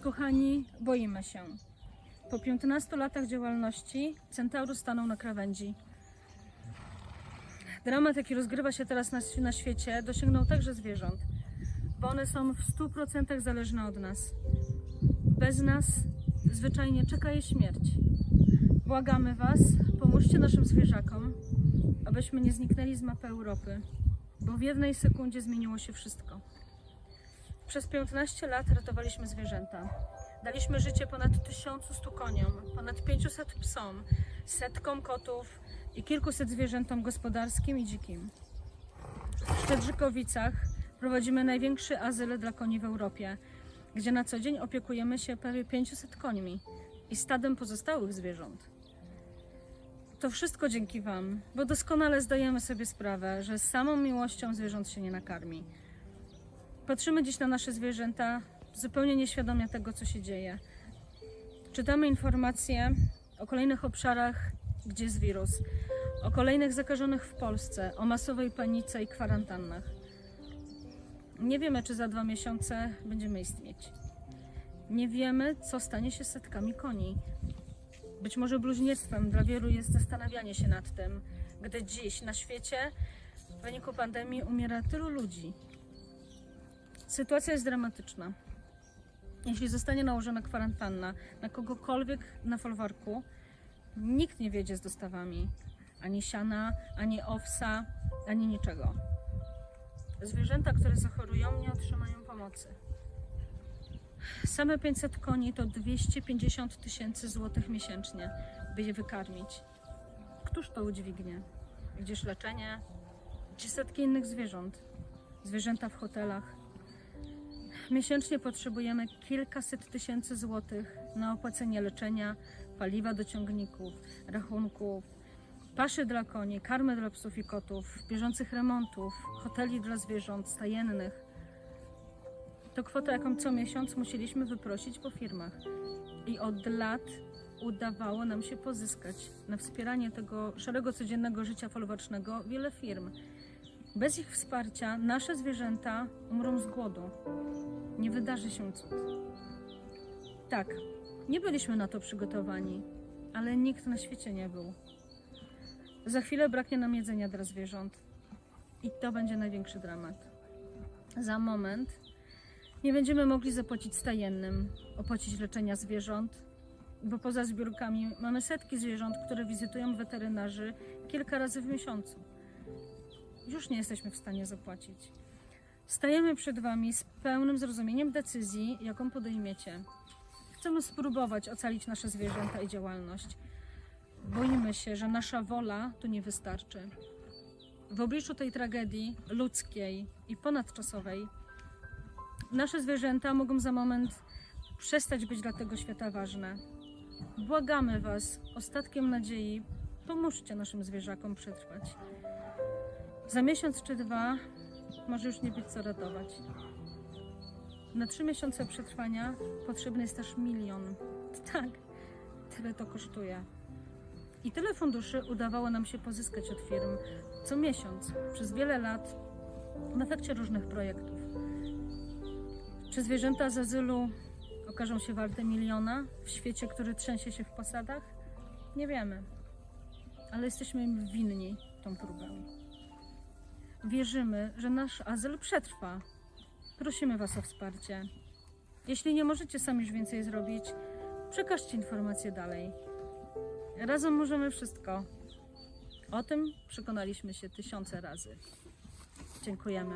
Kochani, boimy się. Po 15 latach działalności Centaurus stanął na krawędzi. Dramat, jaki rozgrywa się teraz na, świecie, dosięgnął także zwierząt, bo one są w 100% zależne od nas. Bez nas zwyczajnie czeka je śmierć. Błagamy Was, pomóżcie naszym zwierzakom, abyśmy nie zniknęli z mapy Europy, bo w jednej sekundzie zmieniło się wszystko. Przez 15 lat ratowaliśmy zwierzęta. Daliśmy życie ponad 1100 koniom, ponad 500 psom, setkom kotów i kilkuset zwierzętom gospodarskim i dzikim. W Szczedrzykowicach prowadzimy największy azyl dla koni w Europie, gdzie na co dzień opiekujemy się prawie 500 końmi i stadem pozostałych zwierząt. To wszystko dzięki Wam, bo doskonale zdajemy sobie sprawę, że samą miłością zwierząt się nie nakarmi. Patrzymy dziś na nasze zwierzęta zupełnie nieświadomie tego, co się dzieje. Czytamy informacje o kolejnych obszarach, gdzie jest wirus, o kolejnych zakażonych w Polsce, o masowej panice i kwarantannach. Nie wiemy, czy za dwa miesiące będziemy istnieć. Nie wiemy, co stanie się z setkami koni. Być może bluźnierstwem dla wielu jest zastanawianie się nad tym, gdy dziś na świecie w wyniku pandemii umiera tylu ludzi. Sytuacja jest dramatyczna. Jeśli zostanie nałożona kwarantanna na kogokolwiek na folwarku, nikt nie wiedzie z dostawami ani siana, ani owsa, ani niczego. Zwierzęta, które zachorują, nie otrzymają pomocy. Same 500 koni to 250 tysięcy złotych miesięcznie, by je wykarmić. Któż to udźwignie? Gdzież leczenie? Gdzie setki innych zwierząt? Zwierzęta w hotelach? Miesięcznie potrzebujemy kilkaset tysięcy złotych na opłacenie leczenia, paliwa do ciągników, rachunków, paszy dla koni, karmy dla psów i kotów, bieżących remontów, hoteli dla zwierząt, stajennych. To kwota, jaką co miesiąc musieliśmy wyprosić po firmach. I od lat udawało nam się pozyskać na wspieranie tego szarego codziennego życia folwarcznego wiele firm. Bez ich wsparcia nasze zwierzęta umrą z głodu. Nie wydarzy się cud. Tak, nie byliśmy na to przygotowani, ale nikt na świecie nie był. Za chwilę braknie nam jedzenia dla zwierząt. I to będzie największy dramat. Za moment nie będziemy mogli zapłacić stajennym, opłacić leczenia zwierząt, bo poza zbiórkami mamy setki zwierząt, które wizytują weterynarzy kilka razy w miesiącu. Już nie jesteśmy w stanie zapłacić. Stajemy przed Wami z pełnym zrozumieniem decyzji, jaką podejmiecie. Chcemy spróbować ocalić nasze zwierzęta i działalność. Boimy się, że nasza wola tu nie wystarczy. W obliczu tej tragedii ludzkiej i ponadczasowej, nasze zwierzęta mogą za moment przestać być dla tego świata ważne. Błagamy Was, ostatkiem nadziei, pomóżcie naszym zwierzakom przetrwać. Za miesiąc czy dwa może już nie być co ratować. Na trzy miesiące przetrwania potrzebny jest też milion. Tak, tyle to kosztuje. I tyle funduszy udawało nam się pozyskać od firm co miesiąc przez wiele lat w efekcie różnych projektów. Czy zwierzęta z azylu okażą się warte miliona w świecie, który trzęsie się w posadach? Nie wiemy, ale jesteśmy im winni tą próbę. Wierzymy, że nasz azyl przetrwa. Prosimy Was o wsparcie. Jeśli nie możecie sami już więcej zrobić, przekażcie informacje dalej. Razem możemy wszystko. O tym przekonaliśmy się tysiące razy. Dziękujemy.